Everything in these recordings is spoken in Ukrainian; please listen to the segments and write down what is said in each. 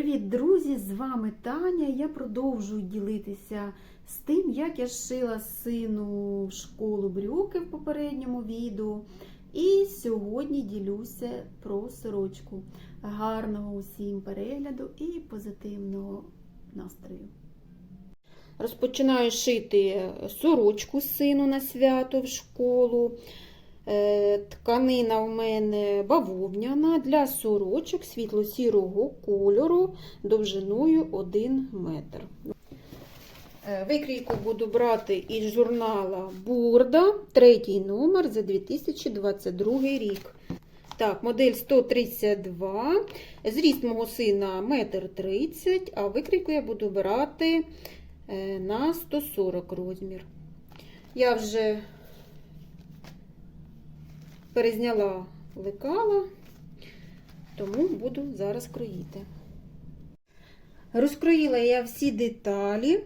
Привіт, друзі! З вами Таня. Я продовжую ділитися з тим, як я шила сину в школу брюки в попередньому відео. І сьогодні ділюся про сорочку. Гарного усім перегляду і позитивного настрою. Розпочинаю шити сорочку сину на свято в школу. Е, Тканина в мене бавовняна для сорочок світло-сірого кольору довжиною 1 метр. Е, Викрійку буду брати із журнала Бурда, третій номер за 2022 рік. Так, модель 132. Зріст мого сина 1,30 м, а викрійку я буду брати е, на 140 розмір. Я вже перезняла лекала, тому буду зараз кроїти. Розкроїла я всі деталі.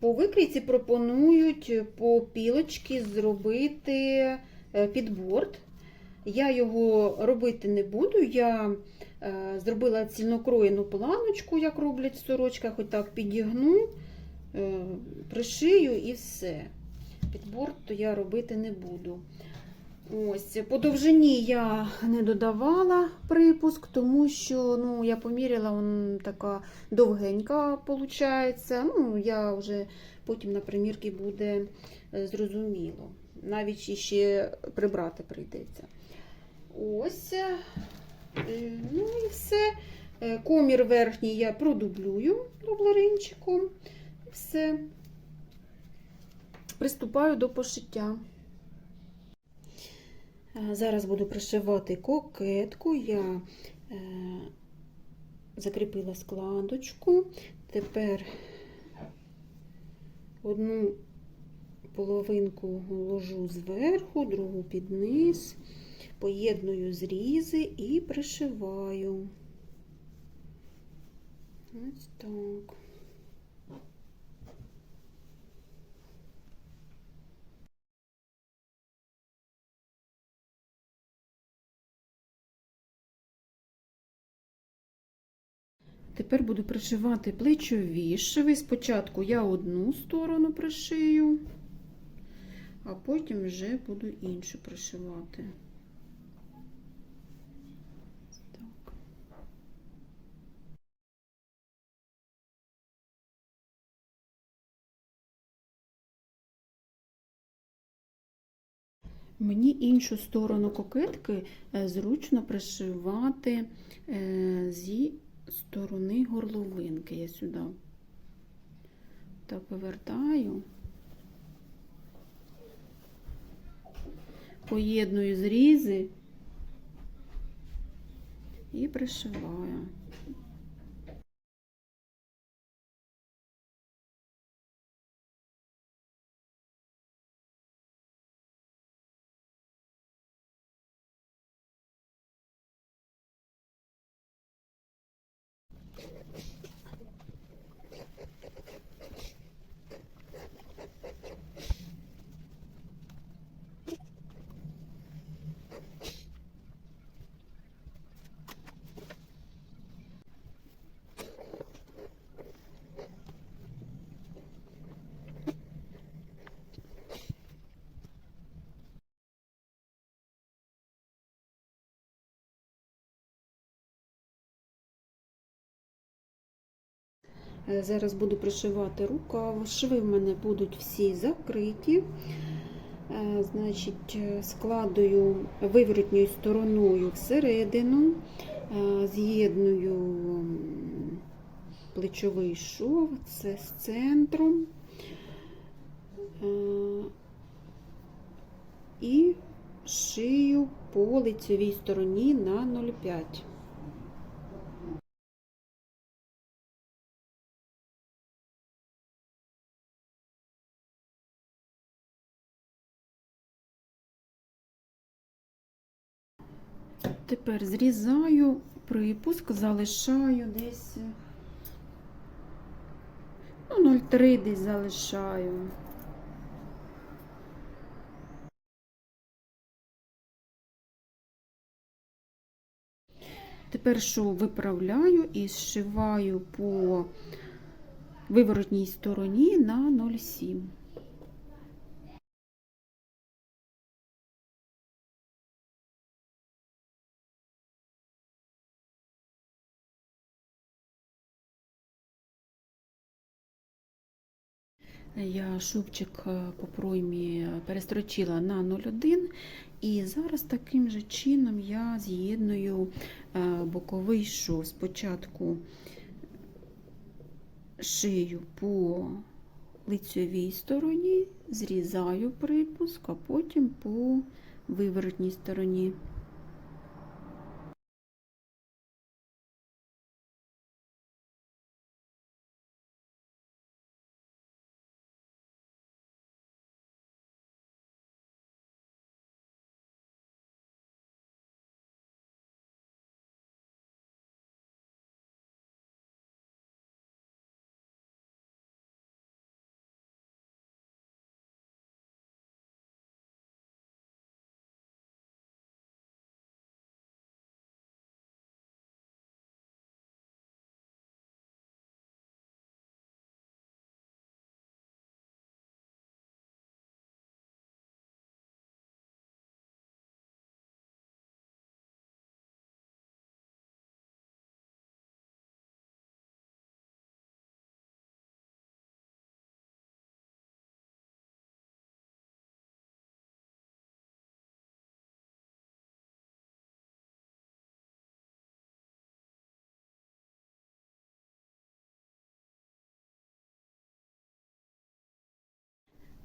По викрійці пропонують по пілочці зробити підборд. Я його робити не буду. Я е, зробила цільнокроєну планочку, як роблять в сорочках, отак підігну, е, пришию і все. Підборд то я робити не буду. Ось, По довжині я не додавала припуск, тому що ну, я поміряла, вона така довгенька виходить. Ну, я вже потім на примірки буде зрозуміло. Навіть ще прибрати прийдеться. Ось. Ну і все. Комір верхній я продублюю дублеринчиком. Все. Приступаю до пошиття. Зараз буду пришивати кокетку. Я е, закріпила складочку. Тепер одну половинку ложу зверху, другу під низ, поєдную зрізи і пришиваю. Ось так. Тепер буду пришивати плечові шви. Спочатку я одну сторону пришию, а потім вже буду іншу пришивати. Мені іншу сторону кокетки зручно пришивати зі сторони горловинки. Я сюди так повертаю, поєдную зрізи і пришиваю. Зараз буду пришивати рукав. Шви в мене будуть всі закриті. Значить, складую виворотньою стороною всередину, з'єдную плечовий шов, це з центру і шию по лицевій стороні на 0,5. Тепер зрізаю припуск, залишаю десь ну, 0,3 десь залишаю. Тепер шов виправляю і зшиваю по виворотній стороні на 0,7. Я шовчик е, по проймі перестрочила на 0,1 і зараз таким же чином я з'єдную е, боковий шов. Спочатку шию по лицьовій стороні, зрізаю припуск, а потім по виворотній стороні.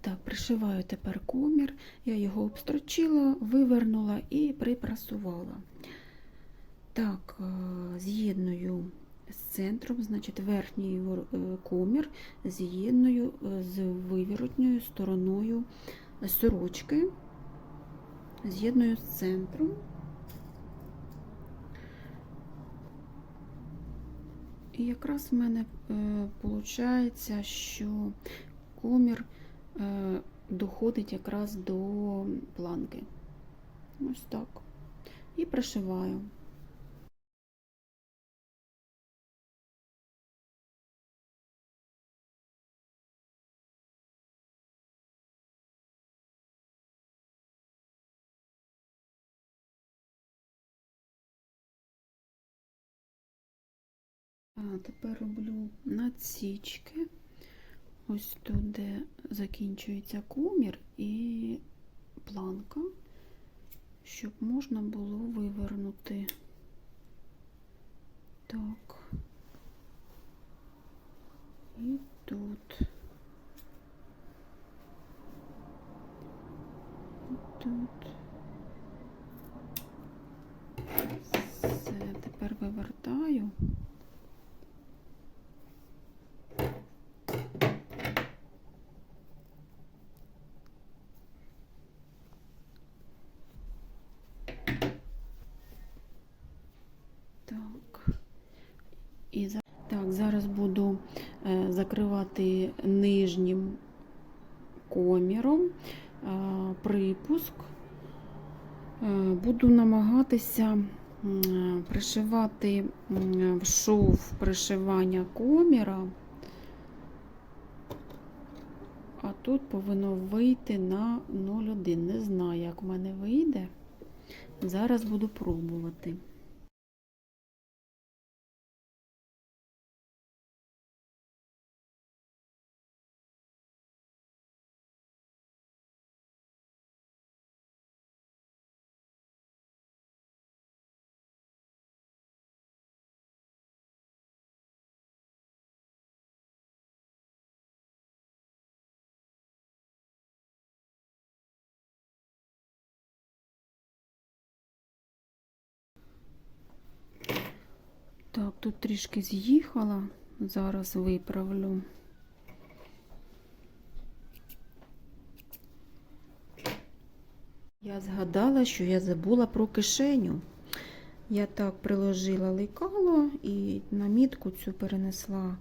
Так, пришиваю тепер комір, я його обстрочила, вивернула і припрасувала. Так, е, з'єдную з центром, значить, верхній е, комір з'єдную е, з виворотньою стороною сорочки, з'єдную з центром. І якраз в мене виходить, що комір доходить якраз до планки. Ось так. І пришиваю. Тепер роблю надсічки. Ось тут, де закінчується комір і планка, щоб можна було вивернути. Так. І тут. І тут. Все, тепер вивертаю. Так. І за... так, зараз буду е, закривати нижнім коміром е, припуск. Е, буду намагатися пришивати в шов пришивання коміра, а тут повинно вийти на 0,1. Не знаю, як в мене вийде. Зараз буду пробувати. Так, тут трішки з'їхала, зараз виправлю. Я згадала, що я забула про кишеню. Я так приложила лекало і намітку цю перенесла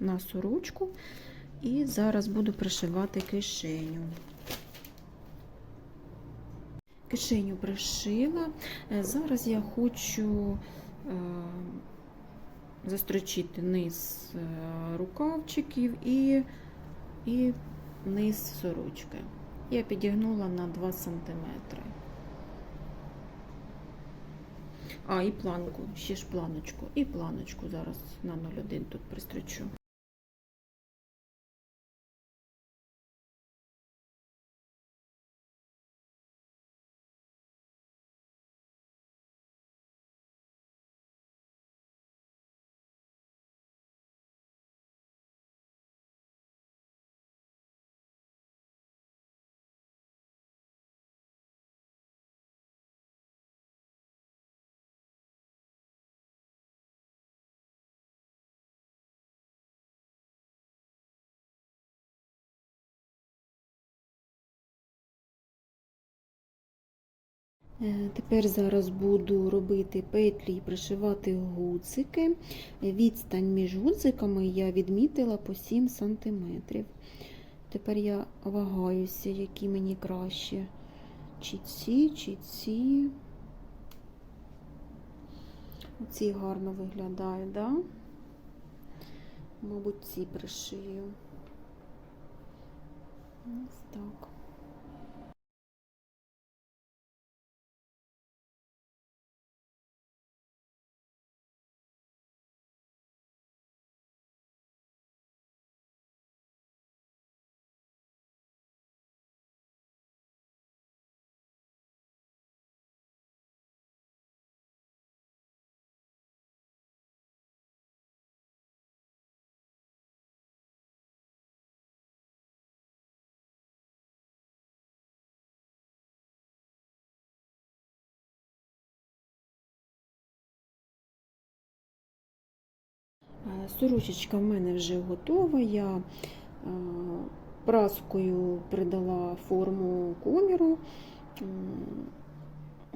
на сорочку. І зараз буду пришивати кишеню. Кишеню пришила. Е, Зараз я хочу е, застрочити низ е, рукавчиків і, і низ сорочки. Я підігнула на 2 см. А, і планку, ще ж планочку. І планочку зараз на 0,1 тут пристрочу. Тепер зараз буду робити петлі і пришивати гудзики. Відстань між гудзиками я відмітила по 7 см. Тепер я вагаюся, які мені краще. Чи ці, чи ці. Ці гарно виглядають, да? Мабуть, ці пришию. Ось так. Сорочечка в мене вже готова. Я е, праскою придала форму коміру.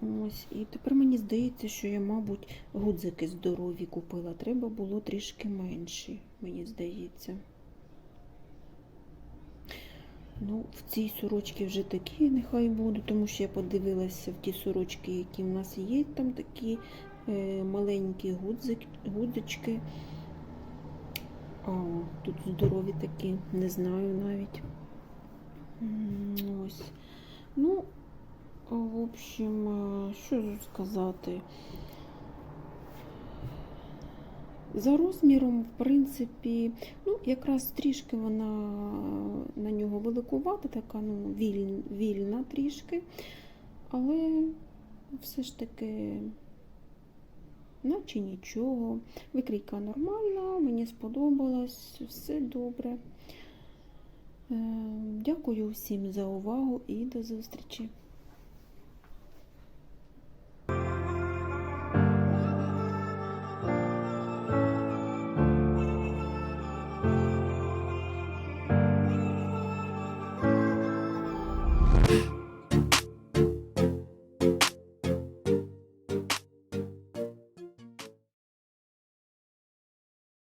Ось, і тепер мені здається, що я, мабуть, гудзики здорові купила. Треба було трішки менші, мені здається. Ну, в цій сорочці вже такі нехай будуть, тому що я подивилася в ті сорочки, які в нас є, там такі е, маленькі гудзик, гудзички. А, тут здорові такі, не знаю навіть. Ось. Ну, в общем, що сказати? За розміром, в принципі, ну, якраз трішки вона на нього великувата, така ну, віль, вільна трішки, але все ж таки, наче нічого. Викрійка нормальна, мені сподобалось, все добре. Е, Дякую всім за увагу і до зустрічі!